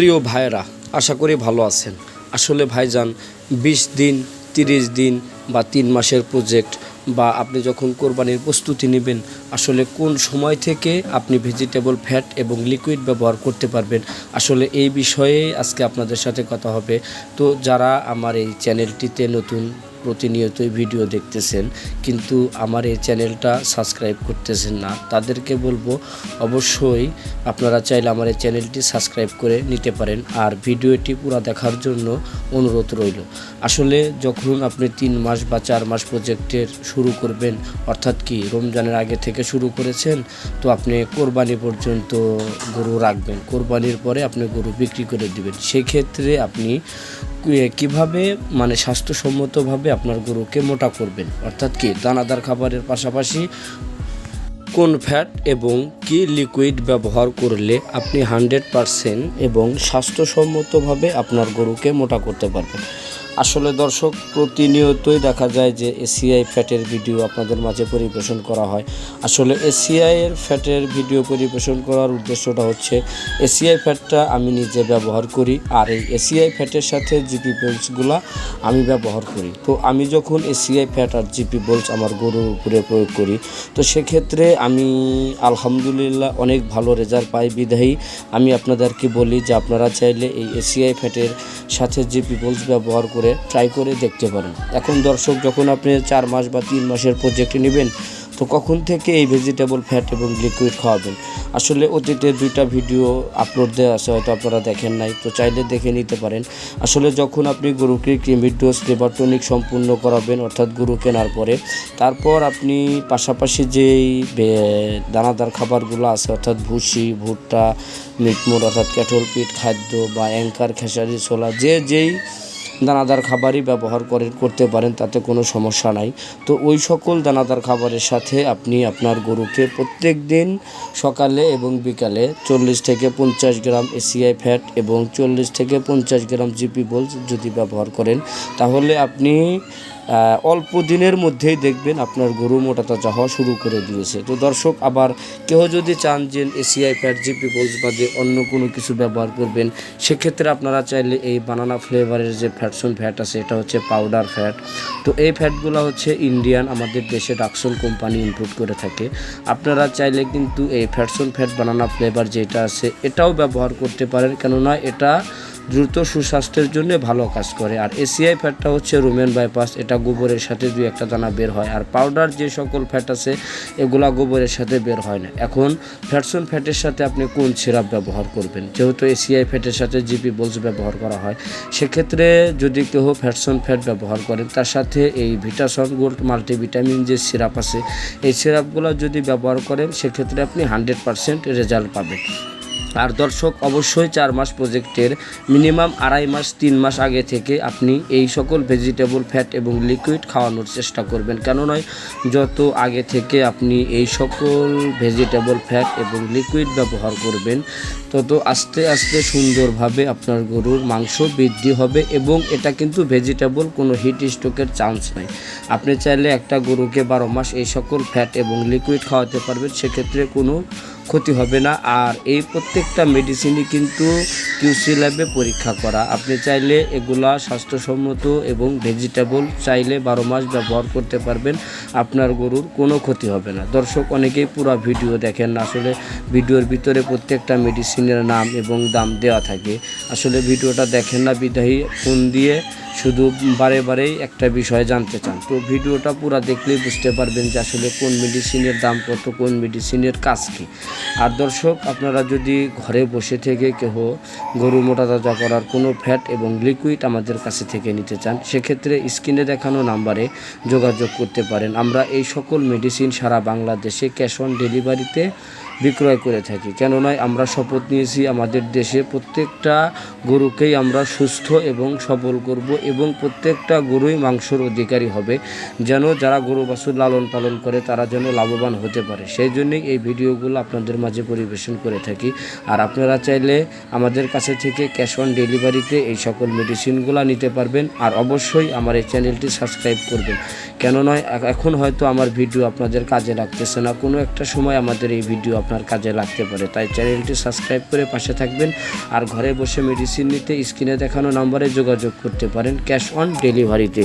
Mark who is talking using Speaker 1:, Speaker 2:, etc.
Speaker 1: প্রিয় ভাইরা আশা করি ভালো আছেন। আসলে ভাইজান, বিশ দিন, তিরিশ দিন বা তিন মাসের প্রজেক্ট বা আপনি যখন কোরবানির প্রস্তুতি নেবেন, আসলে কোন সময় থেকে আপনি ভেজিটেবল ফ্যাট এবং লিকুইড ব্যবহার করতে পারবেন, আসলে এই বিষয়ে আজকে আপনাদের সাথে কথা হবে। তো যারা আমার এই চ্যানেলটিতে নতুন প্রতিনিয়তই ভিডিও দেখতেছেন, কিন্তু আমার এই চ্যানেলটা সাবস্ক্রাইব করতেছেন না। তাদেরকে বলব, অবশ্যই আপনারা চাইলে আমার এই চ্যানেলটি সাবস্ক্রাইব করে নিতে পারেন। আর ভিডিওটি পুরো দেখার জন্য অনুরোধ রইল। আসলে যখন আপনি তিন মাস বা চার মাস প্রজেক্টের শুরু করবেন, অর্থাৎ কি রমজানের আগে থেকে শুরু করেছেন, তো আপনি কোরবানি পর্যন্ত গরু রাখবেন। কোরবানির পরে আপনি গরু বিক্রি করে দিবেন। সেক্ষেত্রে আপনি কীভাবে মানে স্বাস্থ্যসম্মতভাবে আপনার গরুকে মোটা করবেন। অর্থাৎ কি, দানাদার খাবারের পাশাপাশি কোন ফ্যাট এবং কি লিকুইড ব্যবহার করলে আপনি হান্ড্রেড পারসেন্ট এবং স্বাস্থ্যসম্মতভাবে আপনার গরুকে মোটা করতে পারবেন। আসলে দর্শক, প্রতিনিয়তই দেখা যায় যে এসিআই ফ্যাটের ভিডিও আপনাদের মাঝে পরিবেশন করা হয়। আসলে এসিআই এর ফ্যাটের ভিডিও পরিবেশন করার উদ্দেশ্যটা হচ্ছে এসিআই ফ্যাটটা আমি নিজে ব্যবহার করি আর এই এসিআই ফ্যাটের সাথে জিপি বোলসগুলা আমি ব্যবহার করি। তো আমি যখন এসিআই ফ্যাট আর জিপি বোলস আমার গরুর উপরে প্রয়োগ করি, তো সেক্ষেত্রে আমি আলহামদুলিল্লাহ অনেক ভালো রেজাল্ট পাই বিধায়ী। আমি আপনাদেরকে বলি যে আপনারা চাইলে এই এসিআই ফ্যাটের সাথে জিপি বোলস ব্যবহার করে ট্রাই করে দেখতে পারেন। এখন দর্শক, যখন আপনি চার মাস বা তিন মাসের প্রজেক্ট নেবেন, তো কখন থেকে এই ভেজিটেবল ফ্যাট এবং লিকুইড খাওয়াবেন? আসলে অতীতে দুইটা ভিডিও আপলোড দেওয়া আছে, হয়তো আপনারা দেখেন নাই, তো চাইলে দেখে নিতে পারেন। আসলে যখন আপনি গরুকে ক্রিমির ডোজ লিভার টনিক সম্পূর্ণ করাবেন, অর্থাৎ গরু কেনার পরে, তারপর আপনি পাশাপাশি যেই দানাদার খাবারগুলো আছে, অর্থাৎ ভুসি, ভুট্টা মিটমোর অর্থাৎ ক্যাটল পিট খাদ্য বা অ্যাঙ্কার খেসারি, ছোলা, যে যেই দানাদার খাবারই ব্যবহার করে, করতে পারেন, তাতে কোনো সমস্যা নাই। তো ওই সকল দানাদার খাবারের সাথে আপনি আপনার গরুকে প্রত্যেক দিন সকালে এবং বিকালে চল্লিশ থেকে পঞ্চাশ গ্রাম এসিআই ফ্যাট এবং চল্লিশ থেকে পঞ্চাশ গ্রাম জিপি বোল যদি ব্যবহার করেন, তাহলে আপনি অল্প দিনের মধ্যেই দেখবেন আপনার গরু মোটা তাজা হওয়া শুরু করে দিয়েছে। তো দর্শক, আবার কেউ যদি চান যে এসিআই ফ্যাট জিপি বোলস বাদে অন্য কোনো কিছু ব্যবহার করবেন, সেক্ষেত্রে আপনারা চাইলে এই বানানা ফ্লেভারের যে ফ্যাটসন ফ্যাট আছে, এটা হচ্ছে পাউডার ফ্যাট তো এই ফ্যাটগুলো হচ্ছে ইন্ডিয়ান আমাদের দেশে ডাকসন কোম্পানি ইম্পোর্ট করে থাকে। আপনারা চাইলে কিন্তু এই ফ্যাটসন ফ্যাট বানানা ফ্লেভার যেটা আছে, এটাও ব্যবহার করতে পারেন। কেননা এটা দ্রুত সুস্বাস্থ্যের জন্য ভালো কাজ করে। আর এসিআই ফ্যাটটা হচ্ছে রুমেন বাইপাস এটা গোবরের সাথে দুই একটা দানা বের হয়। আর পাউডার যে সকল ফ্যাট আছে, এগুলা গোবরের সাথে বের হয় না। এখন ফ্যাটসন ফ্যাটের সাথে আপনি কোন সিরাপ ব্যবহার করবেন? যেহেতু এসিআই ফ্যাটের সাথে জিপি বোলস ব্যবহার করা হয়, সেক্ষেত্রে যদি কেউ ফ্যাটসন ফ্যাট ব্যবহার করেন, তার সাথে এই ভিটাসন গোল্ড মাল্টিভিটামিন যে সিরাপ আছে, এই সিরাপগুলো যদি ব্যবহার করেন, সেক্ষেত্রে আপনি হান্ড্রেড পারসেন্ট রেজাল্ট পাবেন। আর দর্শক, অবশ্যই চার মাস প্রজেক্টের মিনিমাম আড়াই মাস, তিন মাস আগে থেকে আপনি এই সকল ভেজিটেবল ফ্যাট এবং লিকুইড খাওয়ানোর চেষ্টা করবেন। কেন নয় যত আগে থেকে আপনি এই সকল ভেজিটেবল ফ্যাট এবং লিকুইড ব্যবহার করবেন, তত আস্তে আস্তে সুন্দরভাবে আপনার গরুর মাংস বৃদ্ধি হবে এবং এটা কিন্তু ভেজিটেবল কোনো হিট স্ট্রোকের চান্স নাই। আপনি চাইলে একটা গরুকে বারো মাস এই সকল ফ্যাট এবং লিকুইড খাওয়াতে পারবেন, সেক্ষেত্রে কোনো ক্ষতি হবে না। আর এই প্রত্যেকটা মেডিসিনই কিন্তু কিউসি ল্যাবে পরীক্ষা করা। আপনি চাইলে এগুলা স্বাস্থ্যসম্মত এবং ভেজিটেবল চাইলে বারো মাস ব্যবহার করতে পারবেন। আপনার গরুর কোনো ক্ষতি হবে না। দর্শক, অনেকেই পুরো ভিডিও দেখেন আসলে ভিডিওর ভিতরে প্রত্যেকটা মেডিসিনের নাম এবং দাম দেওয়া থাকে। আসলে ভিডিওটা দেখেন না, বিদায়ী। ফোন দিয়ে শুধু বারে বারেই একটা বিষয় জানতে চান। তো ভিডিওটা পুরো দেখলেই বুঝতে পারবেন যে আসলে কোন মেডিসিনের দাম কত, কোন মেডিসিনের কাজ কী। আর দর্শক, আপনারা যদি ঘরে বসে থেকে কেহ গরু মোটা তাজা করার কোনো ফ্যাট এবং লিকুইড আমাদের কাছে থেকে নিতে চান, সেক্ষেত্রে স্ক্রিনে দেখানো নাম্বারে যোগাযোগ করতে পারেন। আমরা এই সকল মেডিসিন সারা বাংলাদেশে ক্যাশ অন ডেলিভারিতে বিক্রয় করে থাকি। কেননা আমরা শপথ নিয়েছি আমাদের দেশে প্রত্যেকটা গরুকেই আমরা সুস্থ এবং সবল করব এবং প্রত্যেকটা গরুই মাংসর অধিকারী হবে। যেন যারা গরু বাছুর লালন পালন করে তারা যেন লাভবান হতে পারে। সেই জন্যই এই ভিডিওগুলো আপনাদের মাঝে পরিবেশন করে থাকি। আর আপনারা চাইলে আমাদের কাছে থেকে ক্যাশ অন ডেলিভারিতে এই সকল মেডিসিনগুলো নিতে পারবেন। আর অবশ্যই আমার এই চ্যানেলটি সাবস্ক্রাইব করবেন। কেন নয় এখন হয়তো আমার ভিডিও আপনাদের কাজে লাগতেছে না। কোনো একটা সময় আমাদের এই ভিডিও আপনার কাজে লাগতে পারে। তাই চ্যানেলটি সাবস্ক্রাইব করে পাশে থাকবেন আর ঘরে বসে মেডিসিন নিতে স্ক্রিনে দেখানো নাম্বারে যোগাযোগ করতে পারেন। ক্যাশ অন ডেলিভারিতে